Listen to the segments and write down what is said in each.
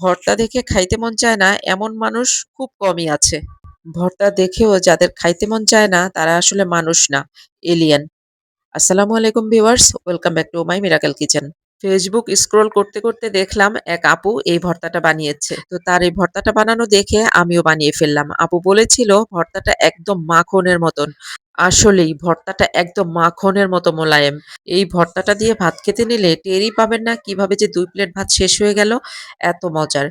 ভর্তা দেখে খাইতে মন চায় না এমন মানুষ খুব কমই আছে। ভর্তা দেখেও যাদের খাইতে মন চায় না তারা আসলে মানুষ না, এলিয়েন। আসসালামু আলাইকুম viewers, welcome back to my miracle kitchen. Facebook scroll করতে, করতে দেখলাম এক আপু এই ভর্তাটা বানিয়েছে। তো তার এই ভর্তাটা বানানো দেখে আমিও বানিয়ে ফেললাম। আপু বলেছিল ভর্তাটা একদম মাখনের মতন। আসলেই ভর্তাটা একদম মাখনের মতো মোলায়েম। এই ভর্তাটা দিয়ে ভাত খেতে নিলে টেরই পাবেন না কীভাবে যে দুই প্লেট ভাত শেষ হয়ে গেল, এত মজার।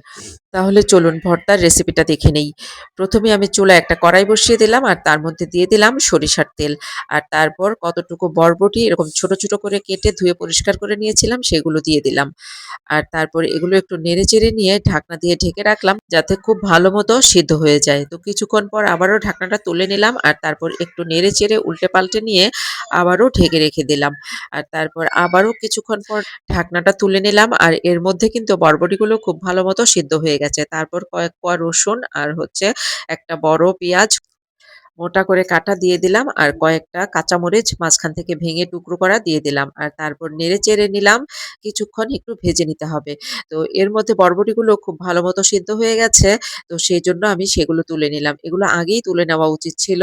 তাহলে চলুন ভর্তার রেসিপিটা দেখে নেই। প্রথমে আমি চুলায় একটা কড়াই বসিয়ে দিলাম আর তার মধ্যে দিয়ে দিলাম সরিষার তেল। আর তারপর কতটুকু বরবটি এরকম ছোট, ছোট করে কেটে ধুয়ে পরিষ্কার করে নিয়েছিলাম সেগুলো দিয়ে দিলাম। আর তারপর এগুলো একটু নেড়ে-চেড়ে নিয়ে ঢাকনা দিয়ে ঢেকে রাখলাম যাতে খুব ভালো মতো সিদ্ধ হয়ে যায়। তো কিছুক্ষণ পর আবারও ঢাকনাটা তুলে নিলাম আর তারপর একটু নেড়ে-চেড়ে উল্টে-পাল্টে নিয়ে আবারও ঢেকে রেখে দিলাম। আর তারপর আবারও কিছুক্ষণ পর ঢাকনাটা তুলে নিলাম আর এর মধ্যে কিন্তু বরবটিগুলো খুব ভালো মতো সিদ্ধ হয়ে গেছে। তারপর কয়েক কোয়া রসুন আর হচ্ছে একটা বড় পেঁয়াজ মোটা করে কাটা দিয়ে দিলাম আর কয়েকটা কাঁচামরিচ মাঝখান থেকে ভেঙে টুকরো করা দিয়ে দিলাম আর তারপর নেড়ে চেড়ে নিলাম, কিছুক্ষণ একটু ভেজে নিতে হবে। তো এর মধ্যে বরবটিগুলো খুব ভালো মতো সিদ্ধ হয়ে গেছে, তো সেই জন্য আমি সেগুলো তুলে নিলাম। এগুলো আগেই তুলে নেওয়া উচিত ছিল,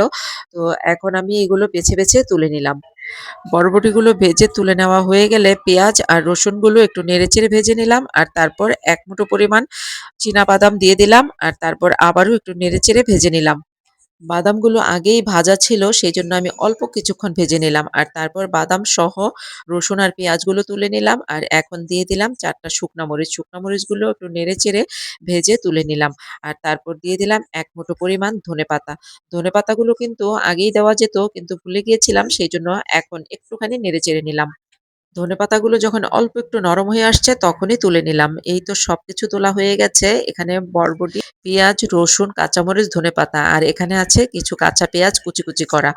তো এখন আমি এগুলো বেছে বেছে তুলে নিলাম। বরবটিগুলো ভেজে তুলে নেওয়া হয়ে গেলে পেঁয়াজ আর রসুনগুলো একটু নেড়েচেড়ে ভেজে নিলাম আর তারপর এক মুঠো পরিমাণ বাদাম দিয়ে দিলাম আর তারপর আবারও একটু নেড়েচেড়ে ভেজে নিলাম। বাদামগুলো আগেই ভাজা ছিল সেই জন্য আমি অল্প কিছুক্ষণ ভেজে নিলাম। আর তারপর বাদাম সহ রসুন আর পেঁয়াজগুলো তুলে নিলাম। আর এখন দিয়ে দিলাম চারটা শুকনা মরিচ। শুকনা মরিচগুলো একটু নেড়ে চেড়ে ভেজে তুলে নিলাম। আর তারপর দিয়ে দিলাম এক মুঠো পরিমাণ ধনে পাতা। ধনে পাতাগুলো কিন্তু আগেই দেওয়া যেত, কিন্তু ভুলে গিয়েছিলাম সেই জন্য এখন একটুখানি নেড়ে চেড়ে নিলাম। ধনেপাতাগুলো যখন অল্প একটু নরম হয়ে আসছে তখনই তুলে নিলাম। এই তো সবকিছু তোলা হয়ে গেছে। এখানে বরবটি, পেঁয়াজ, রসুন, কাঁচামরিচ, ধনেপাতা আর এখানে আছে কিছু কাঁচা পেঁয়াজ কুচি, কুচি করা।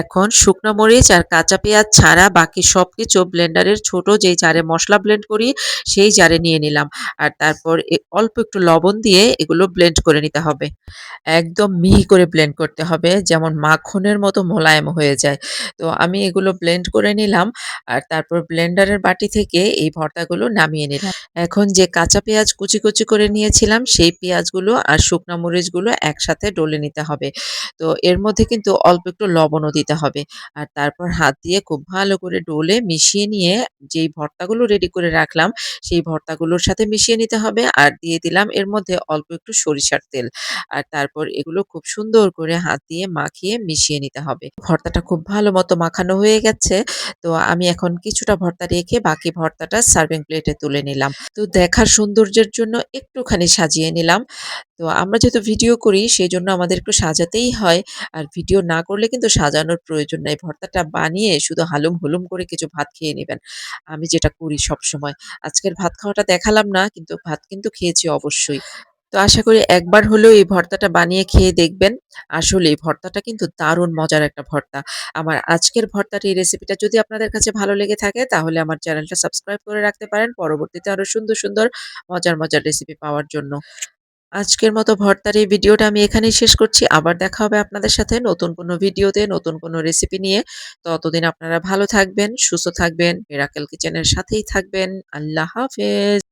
এখন শুকনো মরিচ আর কাঁচা পেঁয়াজ ছাড়া বাকি সব কিছু ব্লেন্ডারের ছোট যেই জারে মশলা ব্লেন্ড করি সেই জারে নিয়ে নিলাম। আর তারপর অল্প একটু লবণ দিয়ে এগুলো ব্লেন্ড করে নিতে হবে। একদম মিহি করে ব্লেন্ড করতে হবে যেমন মাখনের মতো মোলায়েম হয়ে যায়। তো আমি এগুলো ব্লেন্ড করে নিলাম আর তারপর ব্লেন্ডারের বাটি থেকে এই ভর্তাগুলো নামিয়ে নিলাম। এখন যে কাঁচা পেঁয়াজ কুচি, কুচি করে নিয়েছিলাম সেই পেঁয়াজগুলো আর শুকনা মরিচগুলো একসাথে ডলে নিতে হবে। তো এর মধ্যে কিন্তু অল্প একটু লবণও দিতে হবে। আর তারপর হাত দিয়ে খুব ভালো করে ডলে মিশিয়ে নিয়ে যেই ভর্তাগুলো রেডি করে রাখলাম সেই ভর্তাগুলোর সাথে মিশিয়ে নিতে হবে আর দিয়ে দিলাম এর মধ্যে অল্প একটু সরিষার তেল। আর তারপর এগুলো খুব সুন্দর করে হাত দিয়ে মাখিয়ে মিশিয়ে নিতে হবে। ভর্তাটা খুব ভালো মতো মাখানো হয়ে গেছে। তো আমি এখন কিছুটা ভর্তা রেখে বাকি ভর্তাটা সার্ভিং প্লেটে তুলে নিলাম। তো দেখার সৌন্দর্যের জন্য একটুখানি সাজিয়ে নিলাম। তো আমরা যেহেতু ভিডিও করি, সেজন্য আমাদের একটু সাজাতেই হয়। আর ভিডিও না করলে কিন্তু সাজানোর প্রয়োজন নাই। ভর্তাটা বানিয়ে শুধু হালুম হুলুম করে কিছু ভাত খেয়ে নেবেন আমি যেটা করি সবসময়। আজকের ভাত খাওয়াটা দেখালাম না, কিন্তু ভাত কিন্তু খেয়েছি অবশ্যই। তো আশা করি একবার হলেও এই ভর্তাটা বানিয়ে খেয়ে দেখবেন। আসলে এই ভর্তাটা কিন্তু দারুণ মজার একটা ভর্তা। আমার আজকের ভর্তার এই রেসিপিটা যদি আপনাদের কাছে ভালো লেগে থাকে তাহলে আমার চ্যানেলটা সাবস্ক্রাইব করে রাখতে পারেন পরবর্তীতে আরও সুন্দর, সুন্দর মজার, মজার রেসিপি পাওয়ার জন্য। আজকের মতো ভর্তার এই ভিডিওটা আমি এখানেই শেষ করছি। আবার দেখা হবে আপনাদের সাথে নতুন কোনো ভিডিওতে নতুন কোনো রেসিপি নিয়ে। ততদিন আপনারা ভালো থাকবেন, সুস্থ থাকবেন, মেরাকেল কিচেনের সাথেই থাকবেন। আল্লাহ হাফেজ।